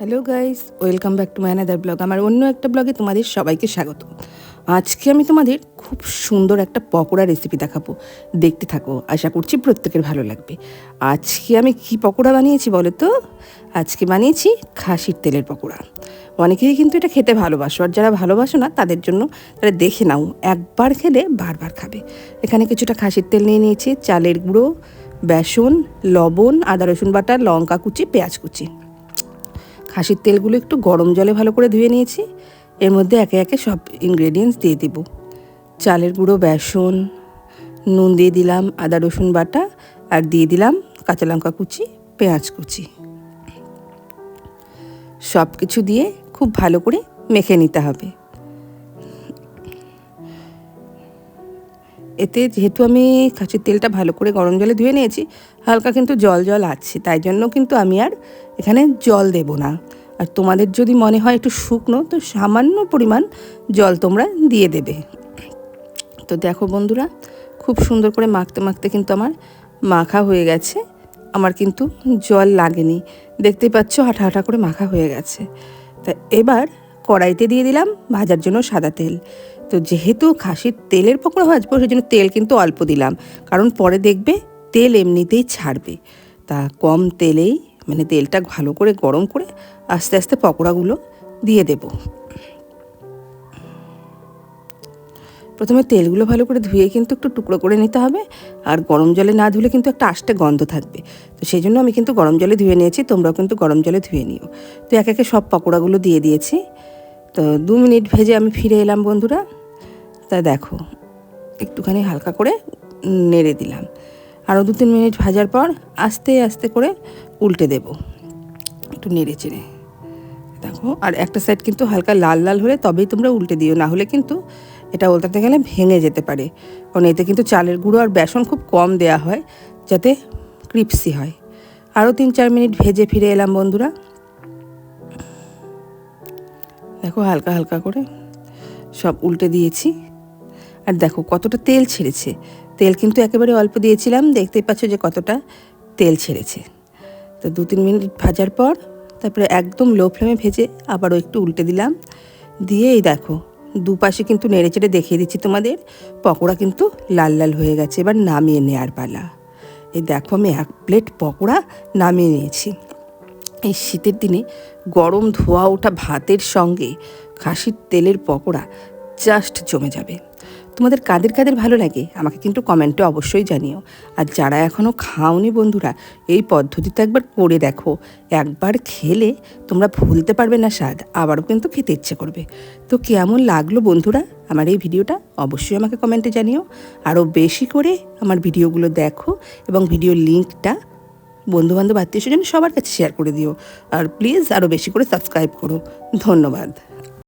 Hello guys welcome back to my another blog আমার অন্য একটা ব্লগে তোমাদের সবাইকে স্বাগত। আজকে আমি তোমাদের খুব সুন্দর একটা পকোড়া রেসিপি দেখাবো। দেখতে থাকো। আশা করছি প্রত্যেকের ভালো লাগবে। আজকে আমি কি পকোড়া বানিয়েছি বলো তো? আজকে বানিয়েছি খাসির তেলের পকোড়া। অনেকেই কিন্তু এটা খেতে ভালোবাসো। আর যারা ভালোবাসো না, তাদের জন্য তারা দেখে নাও। একবার খেলে বারবার খাবে। এখানে কিছুটা খাসির তেল নিয়ে নিয়েছি, চালের গুঁড়ো, বেসন, লবণ, আদা রসুন বাটা, লঙ্কা কুচি, পেঁয়াজ কুচি। খাসির তেলগুলো একটু গরম জলে ভালো করে ধুয়ে নিয়েছি। এর মধ্যে একে একে সব ইনগ্রেডিয়েন্টস দিয়ে দিব। চালের গুঁড়ো, বেসন, নুন দিয়ে দিলাম, আদা, রসুন বাটা, আর দিয়ে দিলাম কাঁচা লঙ্কা কুচি, পেঁয়াজ কুচি। সব কিছু দিয়ে খুব ভালো করে মেখে নিতে হবে। এতে যেহেতু আমি খাসির তেলটা ভালো করে গরম জলে ধুয়ে নিয়েছি, হালকা কিন্তু জল জল আছে, তাই জন্য কিন্তু আমি আর এখানে জল দেব না। আর তোমাদের যদি মনে হয় একটু শুকনো, তো সামান্য পরিমাণ জল তোমরা দিয়ে দেবে। তো দেখো বন্ধুরা, খুব সুন্দর করে মাখতে মাখতে কিন্তু আমার মাখা হয়ে গেছে। আমার কিন্তু জল লাগেনি। দেখতেই পাচ্ছ হাঁটা হাঁটা করে মাখা হয়ে গেছে। তা এবার কড়াইতে দিয়ে দিলাম ভাজার জন্য সাদা তেল। তো যেহেতু খাসির তেলের পকোড়া ভাজবো সেই জন্য তেল কিন্তু অল্প দিলাম। কারণ পরে দেখবে তেল এমনিতেই ছাড়বে। তা কম তেলেই মানে তেলটা ভালো করে গরম করে আস্তে আস্তে পকোড়াগুলো দিয়ে দেব। প্রথমে তেলগুলো ভালো করে ধুয়ে কিন্তু একটু টুকরো করে নিতে হবে। আর গরম জলে না ধুলে কিন্তু একটা আষ্টে গন্ধ থাকবে। তো সেই জন্য আমি কিন্তু গরম জলে ধুয়ে নিয়েছি, তোমরাও কিন্তু গরম জলে ধুয়ে নিও। তো এক একে সব পকোড়াগুলো দিয়ে দিয়েছি। তো দু মিনিট ভেজে আমি ফিরে এলাম বন্ধুরা। তা দেখো, একটুখানি হালকা করে নেড়ে দিলাম। আরও দু তিন মিনিট ভাজার পর আস্তে আস্তে করে উল্টে দেব। একটু নেড়ে চেড়ে। দেখো, আর একটা সাইড কিন্তু হালকা লাল লাল হলে তবেই তোমরা উল্টে দিও, না হলে কিন্তু এটা উল্টাতে গেলে ভেঙে যেতে পারে। কারণ এতে কিন্তু চালের গুঁড়ো আর বেসন খুব কম দেয়া হয়, যাতে ক্রিপসি হয়। আরও তিন চার মিনিট ভেজে ফিরে এলাম বন্ধুরা। দেখো হালকা হালকা করে সব উল্টে দিয়েছি। আর দেখো কতটা তেল ছেড়েছে। তেল কিন্তু একেবারে অল্প দিয়েছিলাম, দেখতেই পাচ্ছ যে কতটা তেল ছেড়েছে। তো দু তিন মিনিট ভাজার পর তারপরে একদম লো ফ্লেমে ভেজে আবারও একটু উল্টে দিলাম। দিয়ে এই দেখো দুপাশে কিন্তু নেড়ে চেড়ে দেখিয়ে দিচ্ছি তোমাদের, পকোড়া কিন্তু লাল লাল হয়ে গেছে, এবার নামিয়ে নেওয়ার পালা। এই দেখো আমি এক প্লেট পকোড়া নামিয়ে নিয়েছি। এই শীতের দিনে গরম ধোয়া ওঠা ভাতের সঙ্গে খাসির তেলের পকোড়া জাস্ট জমে যাবে। তোমাদের কাদের কাদের ভালো লাগে? আমাকে কিন্তু কমেন্টে অবশ্যই জানিও। আর যারা এখনও খাওনি বন্ধুরা, এই পদ্ধতিতে একবার করে দেখো। একবার খেলে তোমরা ভুলতে পারবে না স্বাদ, আবারও কিন্তু খেতে ইচ্ছে করবে। তো কেমন লাগল বন্ধুরা আমার এই ভিডিওটা? অবশ্যই আমাকে কমেন্টে জানিও। আরও বেশি করে আমার ভিডিওগুলো দেখো এবং ভিডিও লিঙ্কটা বন্ধুবান্ধব, আত্মীয় স্বজন সবার কাছে শেয়ার করে দিও। আর প্লিজ আরও বেশি করে সাবস্ক্রাইব করো। ধন্যবাদ।